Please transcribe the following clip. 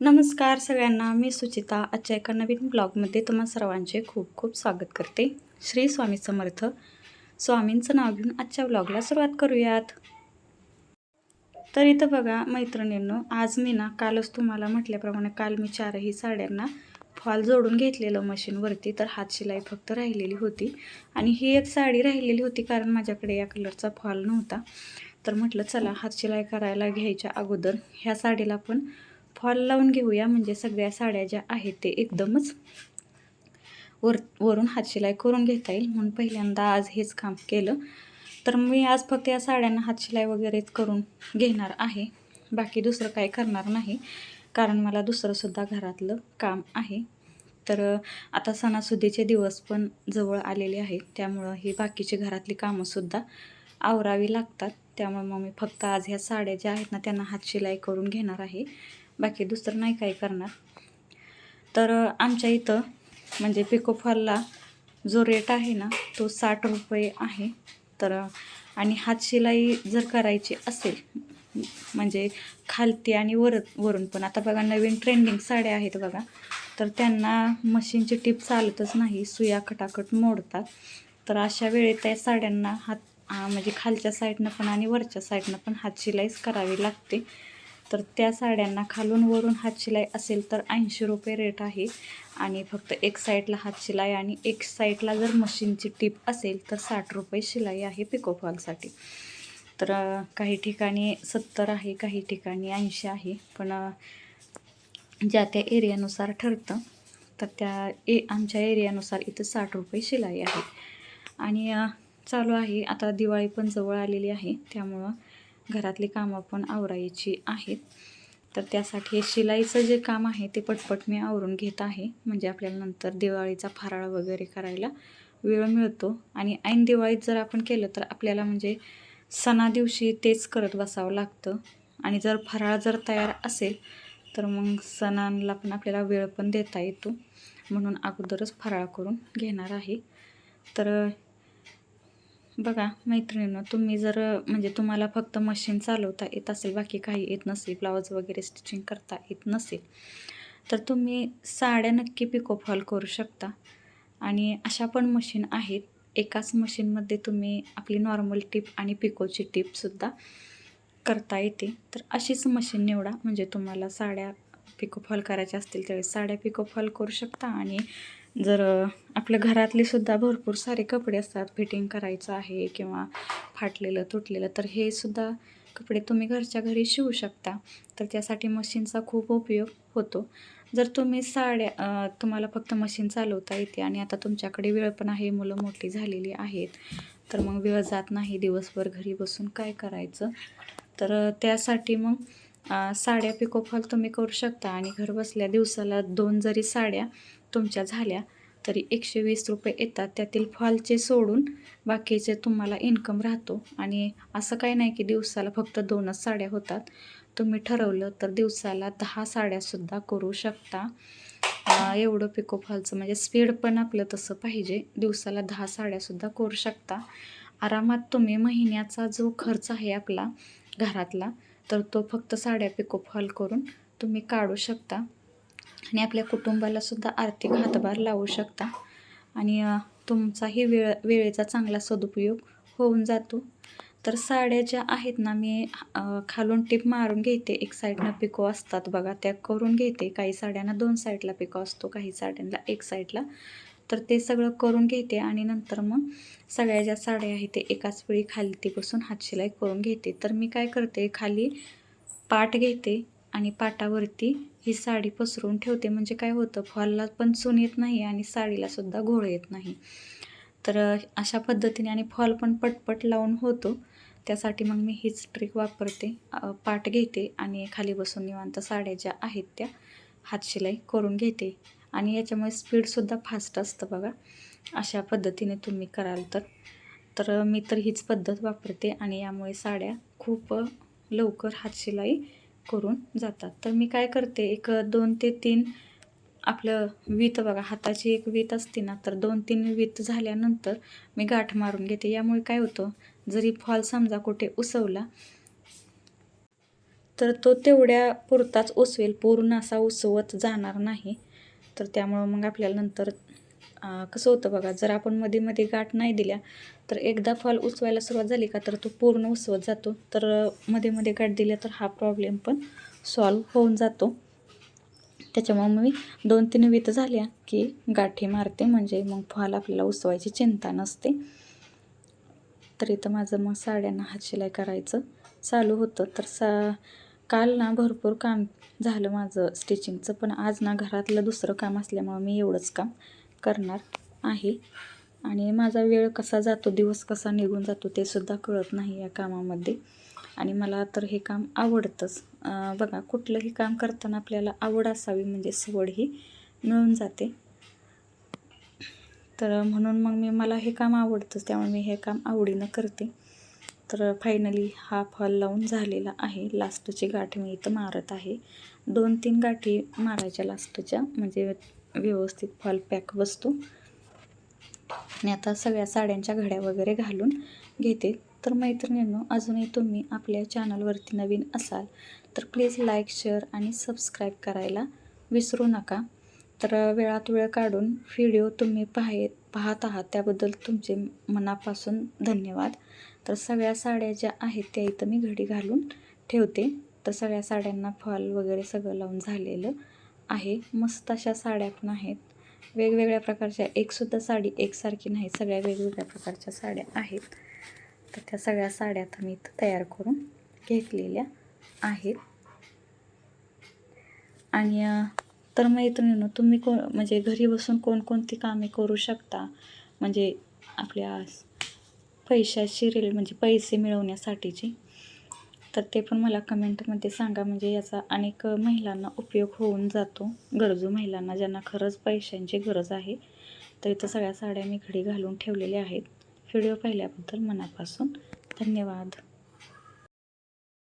नमस्कार सगळ्यांना मी सुचिता आजच्या एका नवीन ब्लॉगमध्ये तुम्हा सर्वांचे खूप खूप स्वागत करते. श्री स्वामी समर्थ. स्वामींचं नाव घेऊन आजच्या ब्लॉगला सुरुवात करूयात. तर इथं बघा मैत्रिणींनो आज मी ना कालच तुम्हाला म्हटल्याप्रमाणे काल मी चारही साड्यांना फॉल जोडून घेतलेलं मशीनवरती तर हात शिलाई फक्त राहिलेली होती. आणि ही एक साडी राहिलेली होती कारण माझ्याकडे या कलरचा फॉल नव्हता. तर म्हटलं चला हात शिलाई करायला घ्यायच्या अगोदर ह्या साडीला पण फॉल लावून घेऊया. म्हणजे सगळ्या साड्या ज्या आहेत ते एकदमच वर वरून हातशिलाई करून घेता येईल. म्हणून पहिल्यांदा आज हेच काम केलं. तर मी आज फक्त या साड्यांना हातशिलाई वगैरेच करून घेणार आहे. बाकी दुसरं काही करणार नाही. कारण मला दुसरंसुद्धा घरातलं काम आहे. तर आता सणासुदीचे दिवस पण जवळ आलेले आहेत. त्यामुळं ही बाकीची घरातली कामंसुद्धा आवरावी लागतात. त्यामुळे मग मी फक्त आज ह्या साड्या ज्या आहेत ना त्यांना हातशिलाई करून घेणार आहे. बाकी दुसरं नाही काही करणार. तर आमच्या इथं म्हणजे पिकोफॉलला जो रेट आहे ना तो साठ रुपये आहे. तर आणि हातशिलाई जर करायची असेल म्हणजे खालती आणि वर वरून पण. आता बघा नवीन ट्रेंडिंग साड्या आहेत बघा. तर त्यांना मशीनची टीप चालतच नाही सुया खटाखट मोडतात. तर अशा वेळेत त्या साड्यांना हात म्हणजे खालच्या साईडनं पण आणि वरच्या साईडनं पण हातशिलाईच करावी लागते. तर त्या साड्यांना खालून वरून हातशिलाई असेल तर ऐंशी रुपये रेट आहे. आणि फक्त एक साईडला हातशिलाई आणि एक साईडला जर मशीनची टीप असेल तर साठ रुपये शिलाई आहे पिकोफॉलसाठी तर काही ठिकाणी सत्तर आहे काही ठिकाणी ऐंशी आहे. पण ज्या त्या एरियानुसार ठरतं तर त्या ए आमच्या एरियानुसार इथं साठ रुपये शिलाई आहे. आणि चालू आहे. आता दिवाळी पण जवळ आलेली आहे. त्यामुळं घरातली कामं पण आवरायची आहेत. तर त्यासाठी शिलाईचं जे काम आहे ते पटपट मी आवरून घेत आहे. म्हणजे आपल्याला नंतर दिवाळीचा फराळ वगैरे करायला वेळ मिळतो. आणि ऐन दिवाळीत जर आपण केलं तर आपल्याला म्हणजे सणादिवशी तेच करत बसावं लागतं. आणि जर फराळ जर तयार असेल तर मग सणांना पण आपल्याला वेळ पण देता येतो. म्हणून अगोदरच फराळ करून घेणार आहे. तर बघा मैत्रिणींनो तुम्ही जर म्हणजे तुम्हाला फक्त मशीन चालवता येत असेल बाकी काही येत नसेल ब्लाऊज वगैरे स्टिचिंग करता येत नसेल तर तुम्ही साड्या नक्की पिको फॉल करू शकता. आणि अशा पण मशीन आहेत. एकाच मशीनमध्ये तुम्ही आपली नॉर्मल टिप आणि पिकोची टिपसुद्धा करता येते. तर अशीच मशीन निवडा. म्हणजे तुम्हाला साड्या पिको फॉल करायच्या असतील त्यावेळेस साड्या पिको फॉल करू शकता. आणि जर आपल्या घरातले सुद्धा भरपूर सारे कपडे असतात फिटिंग करायचं आहे किंवा फाटलेलं तुटलेलं तर हे सुद्धा कपडे तुम्ही घरच्या घरी शिवू शकता. तर त्यासाठी मशीनचा खूप उपयोग होतो. जर तुम्ही साड्या तुम्हाला फक्त मशीन चालवता येते आणि आता तुमच्याकडे वेळ पण आहे मुलं मोठी झालेली आहेत तर मग वेळ जात नाही दिवसभर घरी बसून काय करायचं? तर त्यासाठी मग साड्या पिकोफॉल तुम्ही करू शकता आणि घर बसल्या दिवसाला दोन जरी साड्या तुमच्या झाल्या तरी एकशे वीस रुपये येतात. त्यातील फॉलचे सोडून बाकीचे तुम्हाला इन्कम राहतो. आणि असं काही नाही की दिवसाला फक्त दोनच साड्या होतात. तुम्ही ठरवलं तर दिवसाला दहा साड्यासुद्धा करू शकता. एवढं पिको फॉलचं म्हणजे स्पीड पण आपलं तसं पाहिजे. दिवसाला दहा साड्यासुद्धा करू शकता. आरामात तुम्ही महिन्याचा जो खर्च आहे आपला घरातला तर तो फक्त साड्या पिको फॉल करून तुम्ही काढू शकता. आणि आपल्या कुटुंबाला सुद्धा आर्थिक हातभार लावू शकता. आणि तुमचाही वेळ वेळेचा चांगला सदुपयोग होऊन जातो. तर साड्या ज्या आहेत ना मी खालून टिप मारून घेते. एक साईडनं पिको असतात बघा त्या करून घेते. काही साड्यांना दोन साईडला पिको असतो काही साड्यांना एक साईडला. तर ते सगळं करून घेते आणि नंतर मग सगळ्या ज्या साड्या आहेत ते एकाच वेळी खाली बसून हातशिलाई करून घेते. तर मी काय करते खाली पाट घेते आणि पाटावरती ही साडी पसरून ठेवते. म्हणजे काय होतं फॉलला पण चून येत नाही आणि साडीलासुद्धा घोळ येत नाही. तर अशा पद्धतीने आणि फॉल पण पटपट लावून होतो. त्यासाठी मग मी हीच ट्रिक वापरते. पाट घेते आणि खाली बसून निवांत साड्या ज्या आहेत त्या हातशिलाई करून घेते. आणि याच्यामुळे स्पीडसुद्धा फास्ट असतं बघा. अशा पद्धतीने तुम्ही कराल तर. तर मी तर हीच पद्धत वापरते आणि यामुळे साड्या खूप लवकर हातशिलाई करून जातात. तर मी काय करते एक दोन ते तीन आपलं वीत बघा हाताची एक वीत असते ना तर दोन तीन वीत झाल्यानंतर मी गाठ मारून घेते. यामुळे काय होतं जरी फॉल समजा कुठे उसवला तर तो तेवढ्या पुरताच उसवेल. पूर्ण असा उसवत जाणार नाही. तर त्यामुळं मग आपल्याला नंतर कसं होतं बघा जर आपण मध्ये मध्ये गाठ नाही दिल्या तर एकदा फॉल उसवायला सुरुवात झाली का तर तो पूर्ण उसवत जातो. तर मध्ये मध्ये गाठ दिल्या तर हा प्रॉब्लेम पण सॉल्व होऊन जातो. त्याच्यामुळे मी दोन तीन वित झाल्या की गाठी मारते म्हणजे मग फॉल आपल्याला उसवायची चिंता नसते. तर इथं माझं मग साड्यांना हातशिलाई करायचं चालू होतं. तर सा काल ना भरपूर काम झालं माझं स्टिचिंगचं पण आज ना घरातलं दुसरं काम असल्यामुळं मी एवढंच काम करणार आहे. आणि माझा वेळ कसा जातो दिवस कसा निघून जातो ते सुद्धा कळत नाही या कामामध्ये. आणि मला तर हे काम आवडतंच. बघा कुठलंही काम करताना आपल्याला आवड असावी म्हणजे सवड ही मिळून जाते. तर म्हणून मग मी मला हे काम आवडतंच त्यामुळे मी हे काम आवडीनं करते. तर फायनली हा फॉल लावून झालेला आहे. लास्टची गाठ मी इथं मारत आहे. दोन तीन गाठी मारायच्या लास्टच्या म्हणजे व्यवस्थित फॉल पॅक बसतो आणि आता सगळ्या साड्यांच्या घड्या वगैरे घालून घेते. तर मैत्रिणींनो अजूनही तुम्ही आपल्या चॅनलवरती नवीन असाल तर प्लीज लाईक शेअर आणि सबस्क्राईब करायला विसरू नका. तर वेळात वेळ काढून व्हिडिओ तुम्ही पाहे पाहत आहात त्याबद्दल तुमचे मनापासून धन्यवाद. तर सगळ्या साड्या ज्या आहेत त्या इथं मी घडी घालून ठेवते. तर सगळ्या साड्यांना फॉल वगैरे सगळं लावून झालेलं. आहे. मस्त अशा साड्या पण आहेत. वेगवेगळ्या प्रकारच्या एकसुद्धा साडी एकसारखी नाही सगळ्या वेगवेगळ्या प्रकारच्या साड्या आहेत. तर त्या सगळ्या साड्या आता मी इथं तयार करून घेतलेल्या आहेत. आणि तर मैत्रिणींनो तुम्ही को म्हणजे घरी बसून कोणकोणती कामे करू शकता? म्हणजे आपल्या पैशाची रेल म्हणजे पैसे मिळवण्यासाठीची? तर ते पण मला कमेंटमध्ये सांगा. म्हणजे याचा अनेक महिलांना उपयोग होऊन जातो. गरजू महिलांना ज्यांना खरंच पैशांची गरज आहे. तर इथं सगळ्या साड्या मी घडी घालून ठेवलेल्या आहेत. व्हिडिओ पाहिल्याबद्दल मनापासून धन्यवाद.